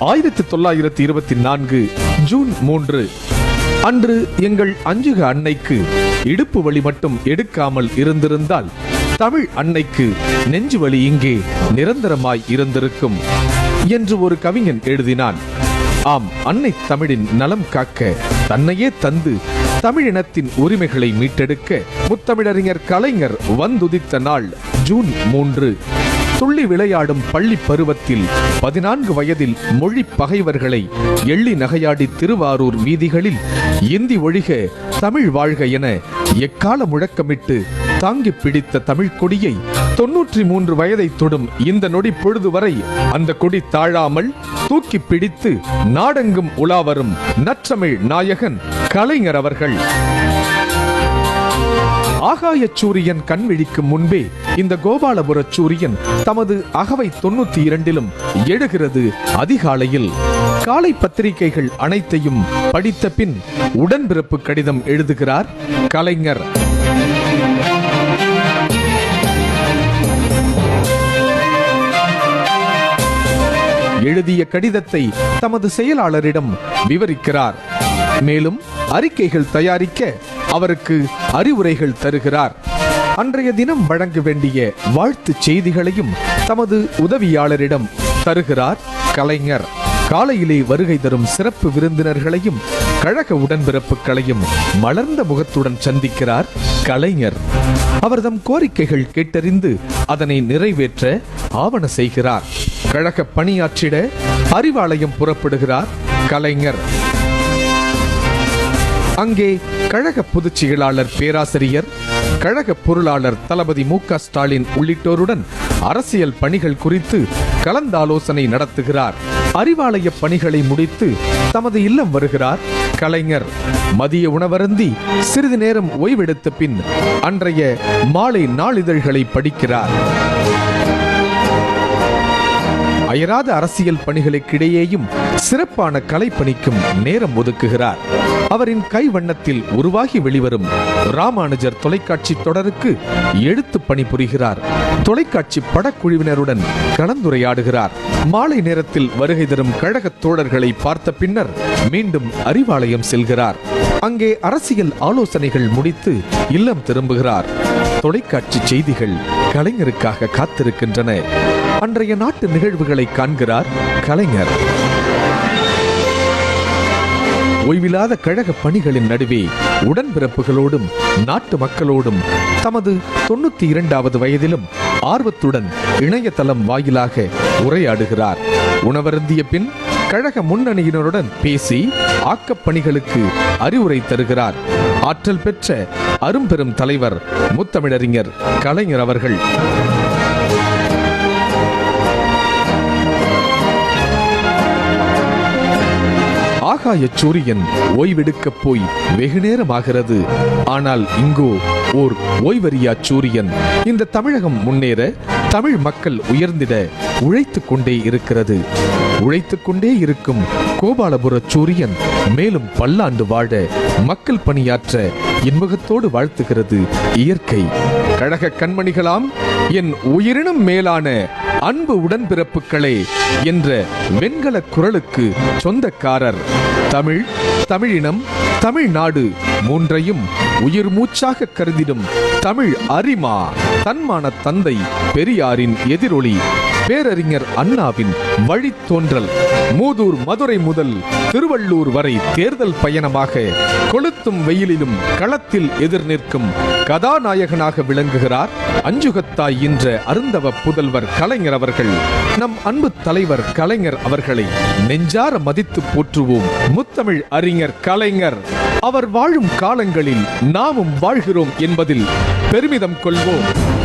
ஆயிரத்தி தொள்ளாயிரத்தி இருபத்தி நான்கு ஜூன் மூன்று. அன்று எங்கள் அஞ்சுக அன்னைக்கு இடுப்பு வழி மட்டும் எடுக்காமல் இருந்திருந்தால் தமிழ் அன்னைக்கு நெஞ்சு வலி இங்கே நிரந்தரமாய் இருந்திருக்கும் என்று ஒரு கவிஞன் எழுதினான். ஆம் அன்னை தமிழின் நலம் காக்க தன்னையே தந்து தமிழினத்தின் உரிமைகளை மீட்டெடுக்க முத்தமிழறிஞர் கலைஞர் வந்துதித்த நாள் ஜூன் மூன்று. துள்ளி விளையாடும் பள்ளி பருவத்தில் பதினான்கு வயதில் மொழி பகைவர்களை எள்ளி நகையாடி திருவாரூர் வீதிகளில் இந்தி ஒழிக தமிழ் வாழ்க என எக்கால முழக்கமிட்டு தாங்கி பிடித்த தமிழ் கொடியை தொன்னூற்றி மூன்று வயதை தொடும் இந்த நொடி பொழுது வரை அந்த கொடி தாழாமல் தூக்கி பிடித்து நாடெங்கும் உலாவரும் நற்றமிழ் நாயகன் கலைஞர் அவர்கள். ஆகாய சூரியன் கண் விழிக்கும் முன்பே இந்த கோபாலபுர சூரியன் தமது அகவை தொண்ணூத்தி இரண்டிலும் எழுகிறது அதிகாலையில். காலை பத்திரிகைகள் அனைத்தையும் படித்த பின் உடன்பிறப்பு கடிதம் எழுதுகிறார் கலைஞர். எழுதிய கடிதத்தை தமது செயலாளரிடம் விவரிக்கிறார். மேலும் அறிக்கைகள் தயாரிக்க அவருக்கு அறிவுரைகள் தருகிறார். அன்றைய தினம் வழங்க வேண்டிய வாழ்த்து செய்திகளையும் தமது உதவியாளரிடம் தருகிறார் கலைஞர். காலையிலே வருகை தரும் சிறப்பு விருந்தினர்களையும் கழக உடன்பிறப்புகளையும் மலர்ந்த முகத்துடன் சந்திக்கிறார் கலைஞர். அவர்தம் கோரிக்கைகள் கேட்டறிந்து அதனை நிறைவேற்ற ஆவண செய்கிறார். கழக பணியாற்றிட அறிவாலயம் புறப்படுகிறார் கலைஞர். அங்கே கழக பொதுச் செயலாளர் பேராசிரியர் கழக பொருளாளர் தளபதி மு க ஸ்டாலின் உள்ளிட்டோருடன் அரசியல் பணிகள் குறித்து கலந்தாலோசனை நடத்துகிறார். அறிவாலய பணிகளை முடித்து தமது இல்லம் வருகிறார். கலைஞர் மதிய உணவருந்தி சிறிது நேரம் ஓய்வெடுத்த பின் அன்றைய மாலை நாளிதழ்களை படிக்கிறார். அயராத அரசியல் பணிகளுக்கிடையேயும் சிறப்பான கலைப்பணிக்கும் நேரம் ஒதுக்குகிறார். அவரின் கைவண்ணத்தில் உருவாகி வெளிவரும் ராமானுஜர் தொலைக்காட்சி தொடருக்கு எழுத்து பணிபுரிகிறார். தொலைக்காட்சி படக்குழுவினருடன் கலந்துரையாடுகிறார். மாலை நேரத்தில் வருகை தரும் கழகத் தோழர்களை பார்த்த பின்னர் மீண்டும் அறிவாலயம் செல்கிறார். அங்கே அரசியல் ஆலோசனைகள் முடித்து இல்லம் திரும்புகிறார். தொலைக்காட்சி செய்திகள் கலைஞருக்காக காத்திருக்கின்றன. அன்றைய நாட்டு நிகழ்வுகளை காண்கிறார் கலைஞர். ஓய்வில்லாத கழக பணிகளின் நடுவே உடன்பிறப்புகளோடும் நாட்டு மக்களோடும் தமது தொண்ணூத்தி இரண்டாவது வயதிலும் ஆர்வத்துடன் இணையதளம் வாயிலாக உரையாடுகிறார். உணவருந்திய பின் கழக முன்னணியினருடன் பேசி ஆக்கப் பணிகளுக்கு அறிவுரை தருகிறார். ஆற்றல் பெற்ற அரும்பெரும் தலைவர் முத்தமிழறிஞர் கலைஞர் அவர்கள். ஆகாயச்சூரியன் ஓய்வெடுக்கப் போய் வெகு நேரமாகிறது. ஆனால் இங்கோ ஓர் ஓய்வறியா சூரியன். இந்த தமிழகம் முன்னேற தமிழ் மக்கள் உயர்ந்திட உழைத்துக் கொண்டே இருக்கிறது. உழைத்துக் கொண்டே இருக்கும் கோபாலபுர சூரியன் மேலும் பல்லாண்டு வாழ மக்கள் பணியாற்ற இன்முகத்தோடு வாழ்த்துகிறது இயற்கை. கழக கண்மணிகளாம் என் உயிரினும் மேலான அன்பு உடன்பிறப்புகளே என்ற வெண்கல குரலுக்கு சொந்தக்காரர். தமிழ் தமிழினம் தமிழ்நாடு மூன்றையும் உயிர் மூச்சாக கருதிடும் தமிழ் அரிமா தன்மான தந்தை பெரியாரின் எதிரொலி பேரறிஞர் அண்ணாவின் வழித்தோன்றல். மூதூர் மதுரை முதல் திருவள்ளூர் வரை தேர்தல் பயணமாக கொளுத்தும் வெயிலிலும் களத்தில் எதிர் நிற்கும் கதாநாயகனாக விளங்குகிறார் அஞ்சுகத்தாய் என்ற அருந்தவ புதல்வர் கலைஞர் அவர்கள். நம் அன்பு தலைவர் கலைஞர் அவர்களை நெஞ்சார மதித்து போற்றுவோம். முத்தமிழ் அறிஞர் கலைஞர் அவர் வாழும் காலங்களில் நாமும் வாழ்கிறோம் என்பதில் பெருமிதம் கொள்வோம்.